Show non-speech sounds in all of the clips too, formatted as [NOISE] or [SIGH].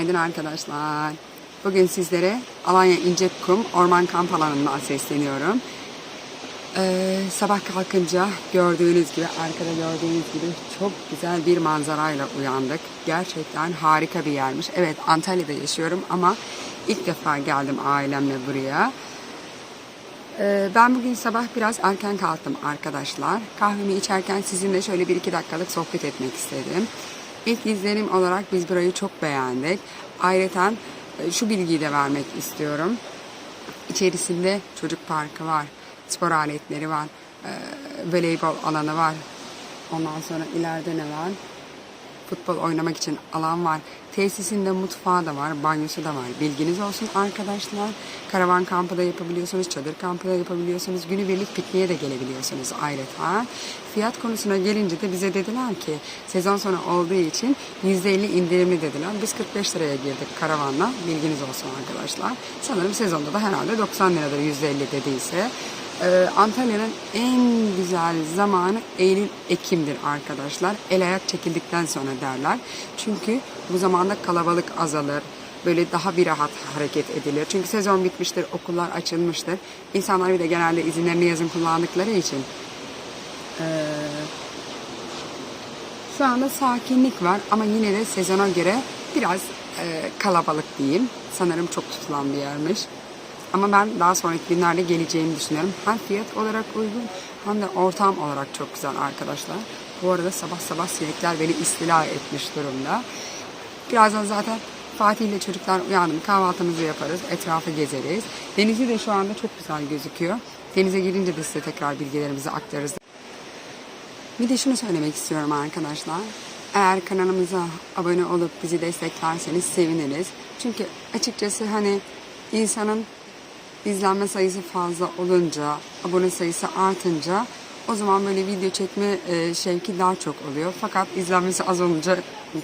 günaydın arkadaşlar. Bugün sizlere Alanya İncekum Orman Kamp Alanı'ndan sesleniyorum. Ee, sabah kalkınca gördüğünüz gibi, arkada gördüğünüz gibi çok güzel bir manzarayla uyandık. Gerçekten harika bir yermiş. Evet Antalya'da yaşıyorum ama ilk defa geldim ailemle buraya. Ee, Ben bugün sabah biraz erken kalktım arkadaşlar. Kahvemi içerken sizinle şöyle bir iki dakikalık sohbet etmek istedim. İlk izlenim olarak biz burayı çok beğendik. Ayrıca e, şu bilgiyi de vermek istiyorum. İçerisinde çocuk parkı var, spor aletleri var, e, voleybol alanı var. Ondan sonra ileride ne var? Futbol oynamak için alan var. Tesisinde mutfağı da var, banyosu da var. Bilginiz olsun arkadaşlar. Karavan kampı da yapabiliyorsunuz, çadır kampı da yapabiliyorsunuz. Günübirlik pikniğe de gelebiliyorsunuz ayrıca. Fiyat konusuna gelince de bize dediler ki sezon sonu olduğu için %50 indirimli dediler. Biz 45 liraya girdik karavanla. Bilginiz olsun arkadaşlar. Sanırım sezonda da herhalde 90 liradır %50 dediyse. Ee, Antalya'nın en güzel zamanı Eylül-Ekim'dir arkadaşlar. El ayak çekildikten sonra derler. Çünkü bu zamanda kalabalık azalır. Böyle daha bir rahat hareket edilir. Çünkü sezon bitmiştir, okullar açılmıştır. İnsanlar bir de genelde izinlerini yazın kullandıkları için ee, şu anda sakinlik var ama yine de sezona göre biraz e, kalabalık diyeyim. Sanırım çok tutulan bir yermiş. Ama ben daha sonraki günlerde geleceğimi düşünüyorum. Hem fiyat olarak uygun hem de ortam olarak çok güzel arkadaşlar. Bu arada sabah sabah sinekler beni istila etmiş durumda. Birazdan zaten Fatih ile çocuklar uyandım. Kahvaltımızı yaparız. Etrafı gezeriz. Denizi de şu anda çok güzel gözüküyor. Denize girince de size tekrar bilgilerimizi aktarırız. Bir de şunu söylemek istiyorum arkadaşlar. Eğer kanalımıza abone olup bizi desteklerseniz seviniriz. Çünkü açıkçası hani insanın izlenme sayısı fazla olunca, abone sayısı artınca o zaman böyle video çekme e, şevki daha çok oluyor. Fakat izlenmesi az olunca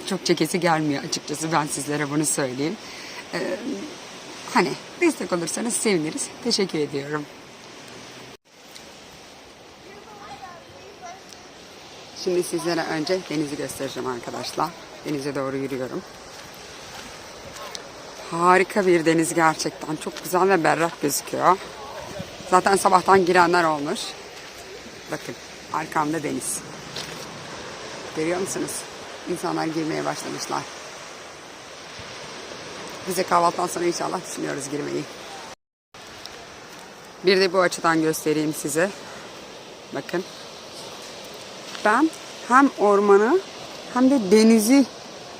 çok çekesi gelmiyor açıkçası ben sizlere bunu söyleyeyim. E, hani destek olursanız seviniriz. Teşekkür ediyorum. Şimdi sizlere önce denizi göstereceğim arkadaşlar. Denize doğru yürüyorum. Harika bir deniz gerçekten. Çok güzel ve berrak gözüküyor. Zaten sabahtan girenler olmuş. Bakın arkamda deniz. Görüyor musunuz? İnsanlar girmeye başlamışlar. Bize kahvaltıdan sonra inşallah düşünüyoruz girmeyi. Bir de bu açıdan göstereyim size. Bakın. Ben hem ormanı hem de denizi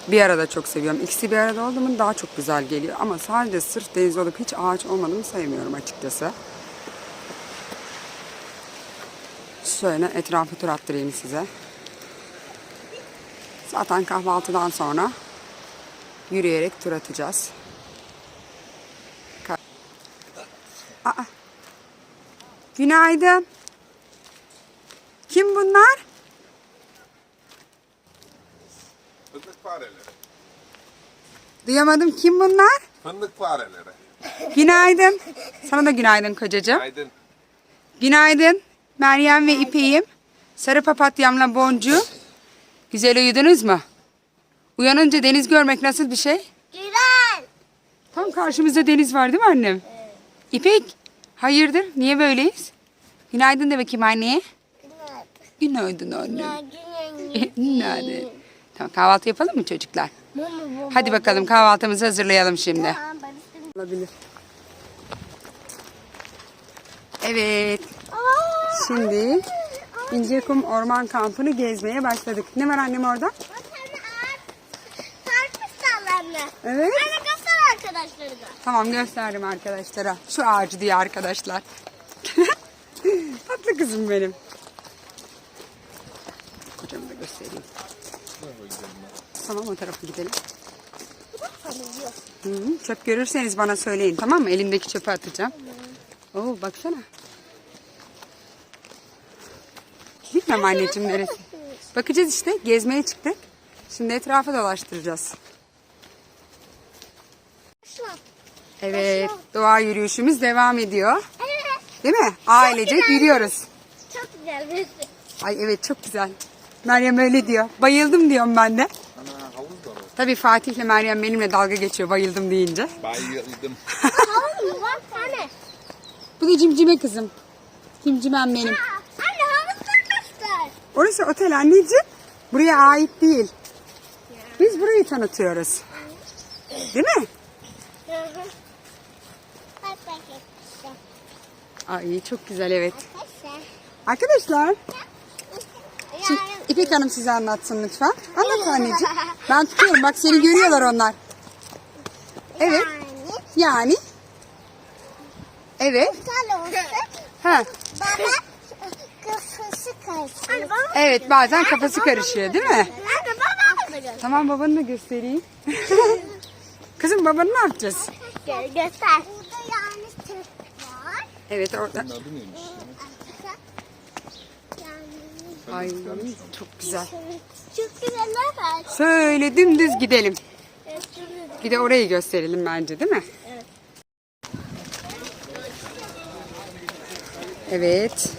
bir arada çok seviyorum. İkisi bir arada oldu mu daha çok güzel geliyor. Ama sadece sırf deniz olup hiç ağaç olmadığını sevmiyorum açıkçası. Şöyle etrafı tur attırayım size. Zaten kahvaltıdan sonra yürüyerek tur atacağız. Aa. Günaydın. Kim bunlar? Fındık fareleri. Duyamadım kim bunlar? Fındık fareleri. Günaydın. Sana da günaydın kocacığım. Aydın. Günaydın. Meryem ve İpek'im. Sarı papatyamla boncuğum. Güzel uyudunuz mu? Uyanınca deniz görmek nasıl bir şey? Güzel. Tam karşımızda deniz var değil mi annem? İpek, hayırdır? Niye böyleyiz? Günaydın de bakayım anneye. Günaydın annem. Günaydın. [LAUGHS] Tamam kahvaltı yapalım mı çocuklar? Hadi bakalım kahvaltımızı hazırlayalım şimdi. Olabilir. Evet. Şimdi İncekum Orman Kampı'nı gezmeye başladık. Ne var annem orada? Evet. Anne göster arkadaşları da. Tamam gösterdim arkadaşlara. Şu ağacı diye arkadaşlar. [LAUGHS] Tatlı kızım benim. Kocamı da göstereyim. Tamam o tarafa gidelim. Hı -hı. Çöp görürseniz bana söyleyin tamam mı? Elimdeki çöpü atacağım. Oo baksana. Bilmem anneciğim neresi. Bakacağız işte. Gezmeye çıktık. Şimdi etrafı dolaştıracağız. Evet. Doğa yürüyüşümüz devam ediyor. Değil mi? Ailecek yürüyoruz. Çok güzel Ay evet çok güzel. Meryem öyle diyor. Bayıldım diyorum ben de. Ana havuz da var. Tabii Fatih'le Meryem benimle dalga geçiyor bayıldım deyince. Bayıldım. Havuz mu var? Anne. Bu da cimcime kızım. Cimcimem benim. Aa, Anne havuz arkadaşlar. Orası otel anneciğim. Buraya ait değil. Biz burayı tanıtıyoruz. Değil mi? Hı hı. Bak bak işte. Ay çok güzel evet. Arkadaşlar. Arkadaşlar şimdi İpek Hanım size anlatsın lütfen. Anlat anneciğim. Ben tutuyorum bak seni görüyorlar onlar. Evet Yani yani. Evet. Ha. Baba kafası karışıyor. Evet bazen kafası karışıyor değil mi? Tamam babanı da göstereyim. [LAUGHS] Kızım babanı ne yapacağız? Göster. Burada yani Türk var. Evet orada. Adı neymiş? Yani Ay çok güzel. çok güzeller var. Şöyle dümdüz gidelim. Güzel. Bir de orayı gösterelim bence değil mi? Evet. Evet.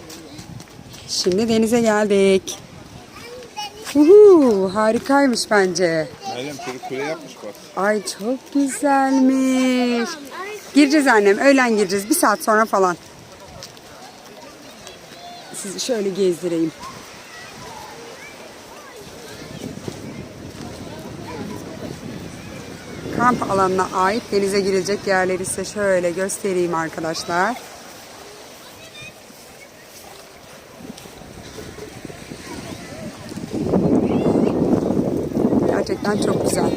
Şimdi denize geldik. Uhu, harikaymış bence. Meryem çocuk kule yapmış bak. Ay çok güzelmiş. Gireceğiz annem. Öğlen gireceğiz. Bir saat sonra falan. Sizi şöyle gezdireyim. Kamp alanına ait denize girilecek yerleri size şöyle göstereyim arkadaşlar. Gerçekten çok güzel.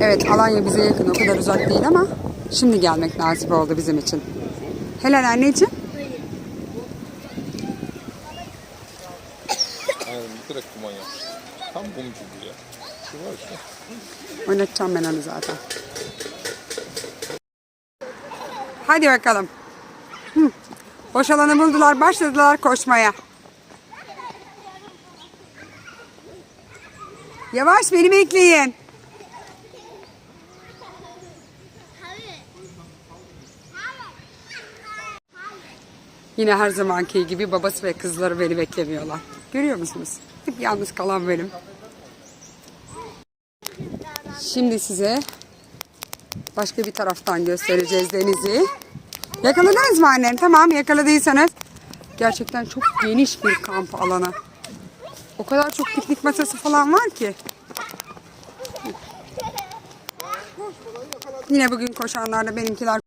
Evet Alanya bize yakın o kadar uzak değil ama şimdi gelmek nasip oldu bizim için. Helal anneciğim. Aynen direkt kuman yapmış. Tam kum gibi ya. Oynatacağım ben onu zaten. Hadi bakalım. Hı. Boş alanı buldular başladılar koşmaya. Yavaş beni bekleyin. Yine her zamanki gibi babası ve kızları beni beklemiyorlar. Görüyor musunuz? Hep yalnız kalan benim. Şimdi size başka bir taraftan göstereceğiz denizi. Yakaladınız mı annem? Tamam yakaladıysanız. Gerçekten çok geniş bir kamp alanı. O kadar çok piknik masası falan var ki. Yine bugün koşanlarda benimkiler